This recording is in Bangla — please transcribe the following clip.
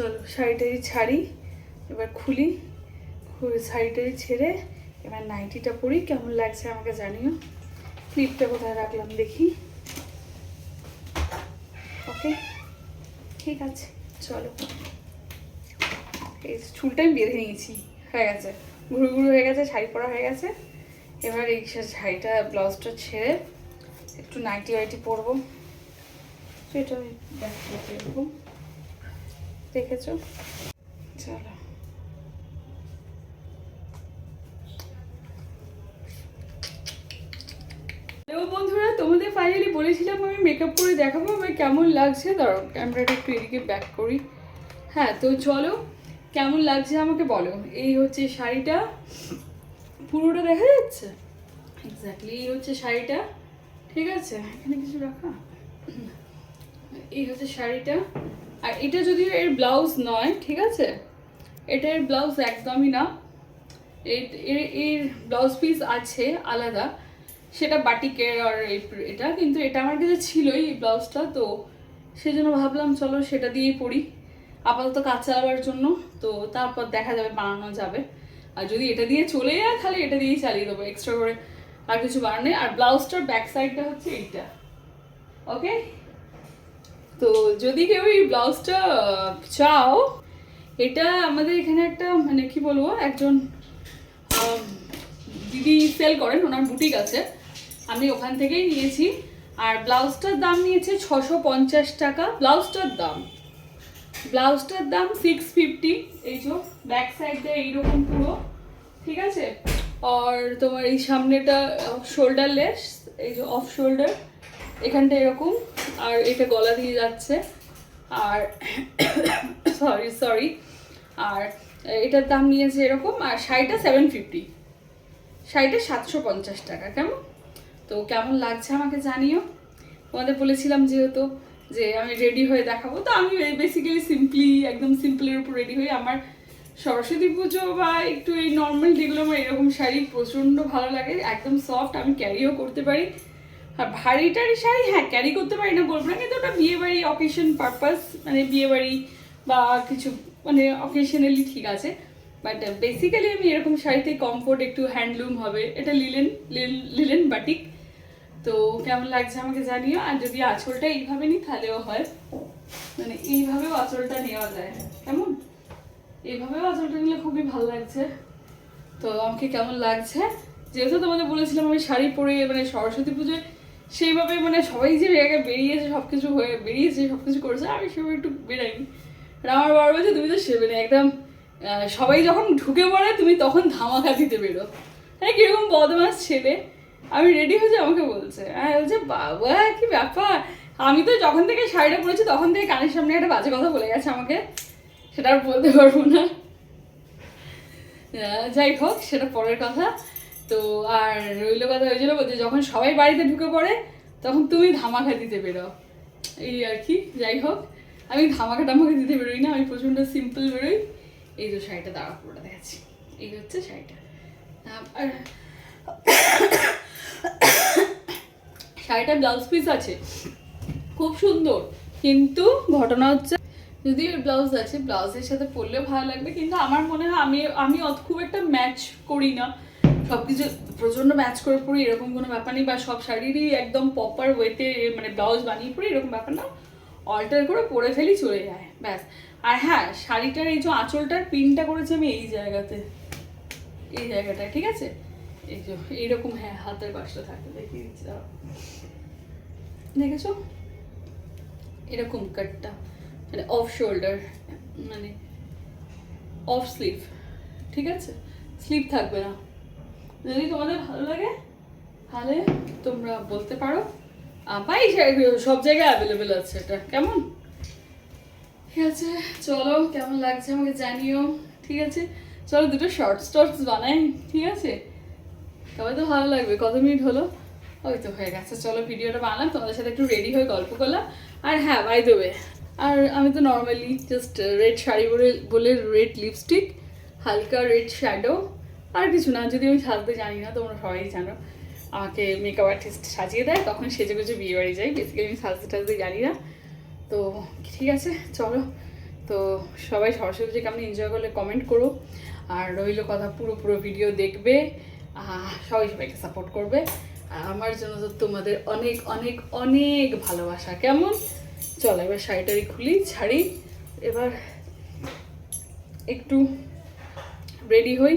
চলো শাড়িটারি ছাড়ি, এবার খুলি। শাড়িটারি ছেড়ে এবার নাইটিটা পরি, কেমন লাগছে আমাকে জানিও। ক্লিপটা কোথায় রাখলাম দেখি। ওকে ঠিক আছে, চলো। এই চুলটা আমি বেঁধে নিয়েছি, হয়ে গেছে। ঘুরু ঘুরু হয়ে গেছে, শাড়ি পরা হয়ে গেছে। এবার এই শাড়িটা, ব্লাউজটা ছেড়ে একটু নাইটি ওয়াইটি পরবো সেটা দেখাবো দেখেছ? চলো। বন্ধুরা, তোমাদের ফাইনালি বলেছিলাম আমি মেকআপ করে দেখাবো আমার কেমন লাগছে? দাঁড়াও ক্যামেরাটা একটু এদিকে ব্যাক করি। হ্যাঁ তো চলো, কেমন লাগছে আমাকে বলো? এই হচ্ছে শাড়িটা। পুরোটা দেখা যাচ্ছে? এক্স্যাক্টলি এই হচ্ছে শাড়িটা। ঠিক আছে? এখানে কিছু রাখা? এই হচ্ছে শাড়িটা। আর এটা যদিও এর ব্লাউজ নয়, ঠিক আছে? এটা এর ব্লাউজ একদমই না। এর- এর ব্লাউজ পিস আছে, আলাদা। সেটা বাটিকের আর এটা, কিন্তু এটা আমার কাছে ছিলই এই ব্লাউজটা তো সেজন্য ভাবলাম, চলো সেটা দিয়েই পরি আপাতত কাজ চালাবার জন্য, তো তারপর দেখা যাবে, বানানো যাবে। আর যদি এটা দিয়ে চলে যায়, তাহলে এটা দিয়েই চালিয়ে দেবো এক্সট্রা করে। আর কিছু বানানো আর ব্লাউজটার ব্যাক সাইডটা হচ্ছে এইটা। ওকে তো যদি কেউ এই ব্লাউজটা চাও, এটা আমাদের এখানে একটা মানে কি বলব, একজন দিদি সেল করেন, ওনার বুটিক আছে। আমি ওখান থেকেই নিয়েছি। আর ব্লাউজটার দাম নিয়েছে ছশো পঞ্চাশ টাকা। ব্লাউজটার দাম। ব্লাউজটার দাম সিক্স ফিফটি এই যে ব্যাক সাইডটা এইরকম পুরো। ঠিক আছে? আর তোমার এই সামনেটা শোল্ডার লেস, এই যে অফ শোল্ডার এখানটা এরকম। আর এটা গলা দিয়ে যাচ্ছে। আর সরি সরি আর এটার দাম নিয়েছে এরকম, আর শাড়িটা সেভেন ফিফটি শাড়িটা সাতশো পঞ্চাশ টাকা, কেমন? তো কেমন লাগছে আমাকে জানিও। তোমাদের বলেছিলাম যেহেতু যে আমি রেডি হয়ে দেখাবো, তো আমি বেসিক্যালি সিম্পলি একদম সিম্পলের উপর রেডি হই আমার সরস্বতী পুজো বা একটু এই নর্মাল যেগুলো আমার এরকম শাড়ি প্রচণ্ড ভালো লাগে, একদম সফট আমি ক্যারিও করতে পারি। ভারী টারি শাড়ি হ্যাঁ ক্যারি করতে পারি না বলব না, কিন্তু ওটা বিয়ে বাড়ি অকেশন পারপাস মানে বিয়ে বাড়ি বা কিছু মানে অকেশনালি ঠিক আছে। বাট বেসিক্যালি আমি এরকম শাড়িতে কমফোর্ট একটু হ্যান্ডলুম হবে, এটা লিলেন লিলেন বাটিক তো কেমন লাগছে আমাকে জানিও, আর যদি আঁচলটা এইভাবে নিই তাহলেও হয়। মানে এইভাবেও আঁচলটা নেওয়া যায়, কেমন? এইভাবেও আঁচলটা নিলে খুবই ভালো লাগছে। তো আমাকে কেমন লাগছে? যেহেতু তোমাদের বলেছিলাম আমি শাড়ি পরে মানে সরস্বতী পুজোয় সেইভাবে মানে সবাই যে জায়গায় বেরিয়েছে সব কিছু হয়ে বেরিয়েছে সব কিছু করেছে, আমি সেভাবে একটু বেরাইনি। আর আমার বাবা বলছে, তুমি তো সেবে না একদম সবাই যখন ঢুকে পড়ে, তুমি তখন ধামাকা দিতে বেরো। হ্যাঁ কীরকম বদমাস ছেলে। আমি রেডি হয়েছে আমাকে বলছে। হ্যাঁ বলছে, বাবা, কি ব্যাপার? আমি তো যখন থেকে শাড়িটা পরেছি, তখন থেকে কানের সামনে একটা বাজে কথা বলে গেছে আমাকে। সেটা আর বলতে পারব না। যাই হোক, সেটা পরের কথা। তো আর রইল কথা হয়েছিল বলতে যখন সবাই বাড়িতে ঢুকে পড়ে, তখন তুমি ধামাকা দিতে বেরো। এই আর কি, যাই হোক, আমি ধামাকা টামাকা দিতে বেরোই না, আমি প্রচণ্ড সিম্পল বেরোই। এই যে শাড়িটা দাঁড়া, পুরোটা দেখাচ্ছি। এই হচ্ছে শাড়িটা। আর শাড়িটা ব্লাউজ পিস আছে। খুব সুন্দর, কিন্তু ঘটনা হচ্ছে, যদি ব্লাউজ আছে ব্লাউজের সাথে পরলেও ভালো লাগবে, কিন্তু আমার মনে হয় আমি আমি খুব একটা ম্যাচ করি না। সব কিছু প্রচণ্ড ম্যাচ করে পরি এরকম কোনো ব্যাপার নেই বা সব শাড়িরই একদম প্রপার ওয়েতে মানে ব্লাউজ বানিয়ে পরি এরকম ব্যাপার না। অল্টার করে পরে ফেলি চলে যায়, ব্যাস। আর হ্যাঁ শাড়িটার এই যে আঁচলটার পিনটা করেছি আমি এই জায়গাতে। এই জায়গাটায়, ঠিক আছে? এই যে, এইরকম হ্যাঁ হাতের পাশটা থাকে, দেখিয়ে দিচ্ছি। দেখেছ? এরকম কাটটা মানে অফ শোল্ডার মানে অফ স্লিভ ঠিক আছে? স্লিভ থাকবে না। যদি তোমাদের ভালো লাগে, তাহলে তোমরা বলতে পারো পাই সব জায়গায় অ্যাভেলেবেল আছে এটা। কেমন? ঠিক আছে, চলো, কেমন লাগছে আমাকে জানিও, ঠিক আছে? চলো দুটো শর্টস টর্টস বানাই, ঠিক আছে? তবে তো ভালো লাগবে, কত মিনিট হলো? ওই তো হয়ে গেছে, চলো ভিডিওটা বানালাম, তোমাদের সাথে একটু রেডি হয়ে গল্প করলাম। আর হ্যাঁ বাই দেবে আর আমি তো নর্মালি জাস্ট রেড শাড়ি বলে বলে রেড লিপস্টিক হালকা রেড শ্যাডো আর কিছু না, যদি আমি সাজতে জানি না, তোমরা সবাই জানো। আমাকে মেকআপ আর্টিস্ট সাজিয়ে দেয়, তখন সেজে গুজে বিয়ে বাড়ি যাই বেসিক্যালি আমি সাজতে টাজতে জানি না। তো ঠিক আছে, চলো। তো সবাই সরস্বতী পুজো কেমন এনজয় করলে কমেন্ট করো। আর রইল কথা পুরো পুরো ভিডিও দেখবে। সবাই সবাইকে সাপোর্ট করবে। আর আমার জন্য তো তোমাদের অনেক অনেক অনেক ভালোবাসা। কেমন? চলো, এবার শাড়িটারি খুলি, ছাড়ি। এবার একটু রেডি হই।